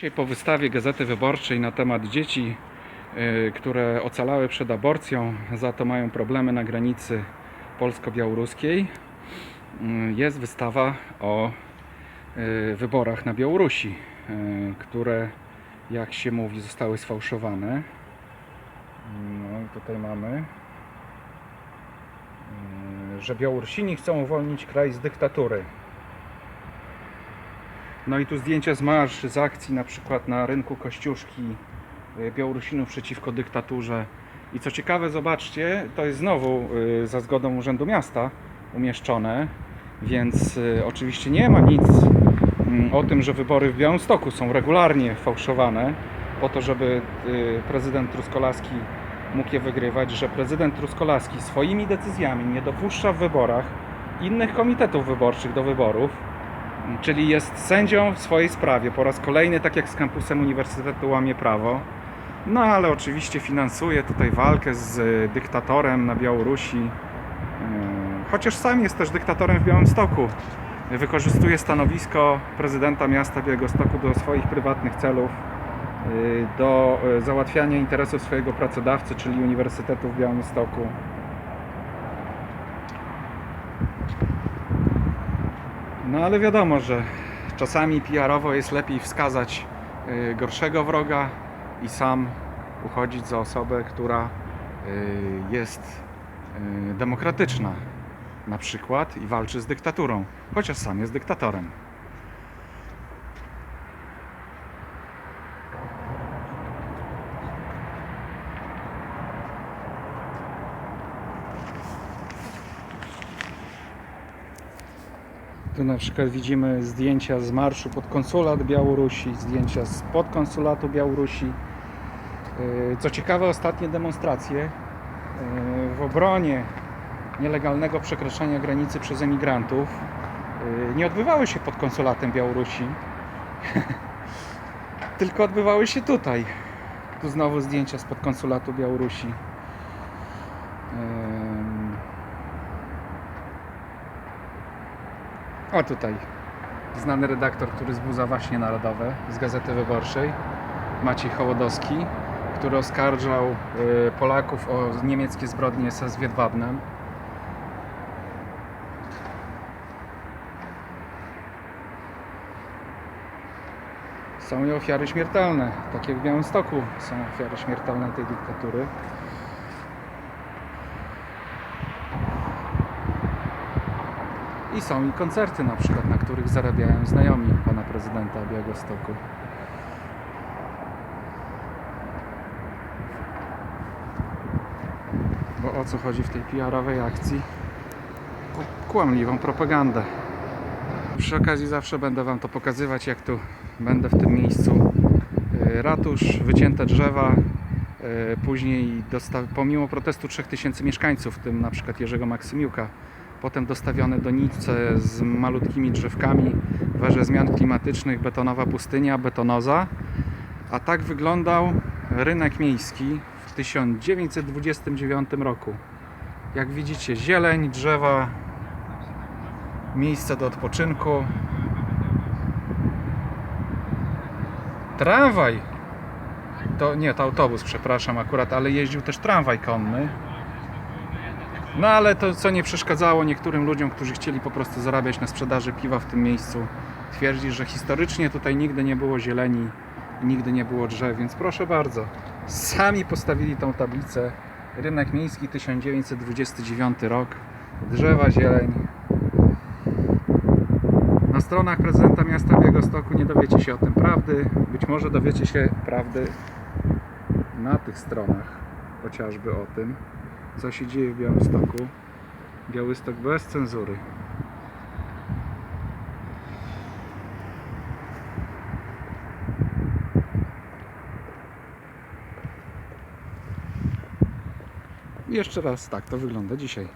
Dzisiaj po wystawie Gazety Wyborczej na temat dzieci, y, które ocalały przed aborcją, za to mają problemy na granicy polsko-białoruskiej, y, jest wystawa o y, wyborach na Białorusi, y, które, jak się mówi, zostały sfałszowane. No i tutaj mamy, y, że Białorusini chcą uwolnić kraj z dyktatury. No i tu zdjęcia z marsz, z akcji na przykład na rynku Kościuszki y, Białorusinów przeciwko dyktaturze. I co ciekawe, zobaczcie, to jest znowu y, za zgodą Urzędu Miasta umieszczone, więc y, oczywiście nie ma nic mm, o tym, że wybory w Białymstoku są regularnie fałszowane po to, żeby prezydent Truskolaski mógł je wygrywać, że prezydent Truskolaski swoimi decyzjami nie dopuszcza w wyborach innych komitetów wyborczych do wyborów, czyli jest sędzią w swojej sprawie. Po raz kolejny, tak jak z kampusem Uniwersytetu, łamie prawo. No ale oczywiście finansuje tutaj walkę z y, dyktatorem na Białorusi. Yy, Chociaż sam jest też dyktatorem w Białymstoku. Wykorzystuje stanowisko prezydenta miasta Białegostoku do swoich prywatnych celów, yy, do y, załatwiania interesów swojego pracodawcy, czyli Uniwersytetu w Białymstoku. No ale wiadomo, że czasami PR-owo jest lepiej wskazać y, gorszego wroga i sam uchodzić za osobę, która y, jest y, demokratyczna na przykład i walczy z dyktaturą, chociaż sam jest dyktatorem. Tu na przykład widzimy zdjęcia z marszu pod konsulat Białorusi, zdjęcia z podkonsulatu Białorusi. Yy, Co ciekawe, ostatnie demonstracje yy, w obronie nielegalnego przekraczania granicy przez emigrantów yy, nie odbywały się pod konsulatem Białorusi, tylko odbywały się tutaj. Tu znowu zdjęcia z podkonsulatu Białorusi. O tutaj znany redaktor, który zbudza właśnie narodowe z Gazety Wyborczej, Maciej Hołodowski, który oskarżał y, Polaków o niemieckie zbrodnie SS w Jedwabnem. Są i ofiary śmiertelne, tak jak w Białymstoku są ofiary śmiertelne tej dyktatury. I są i koncerty na przykład, na których zarabiają znajomi pana prezydenta Białegostoku. Bo o co chodzi w tej PR-owej akcji? O kłamliwą propagandę. Przy okazji zawsze będę wam to pokazywać, jak tu będę w tym miejscu. Yy, Ratusz, wycięte drzewa, yy, później dosta- pomimo protestu 3000 mieszkańców, w tym na przykład Jerzego Maksymiuka, potem dostawione donice z malutkimi drzewkami, w erze zmian klimatycznych, betonowa pustynia, betonoza. A tak wyglądał rynek miejski w 1929 roku. Jak widzicie, zieleń, drzewa, miejsce do odpoczynku. Tramwaj! To nie, to autobus, przepraszam akurat, ale jeździł też tramwaj konny. No ale to co nie przeszkadzało niektórym ludziom, którzy chcieli po prostu zarabiać na sprzedaży piwa w tym miejscu, twierdzić, że historycznie tutaj nigdy nie było zieleni, nigdy nie było drzew, więc proszę bardzo, sami postawili tą tablicę. Rynek miejski 1929 rok, drzewa, zieleń. Na stronach prezydenta miasta Białegostoku nie dowiecie się o tym prawdy, być może dowiecie się prawdy na tych stronach, chociażby o tym co się dzieje w Białymstoku. Białystok bez cenzury. Jeszcze raz tak to wygląda dzisiaj.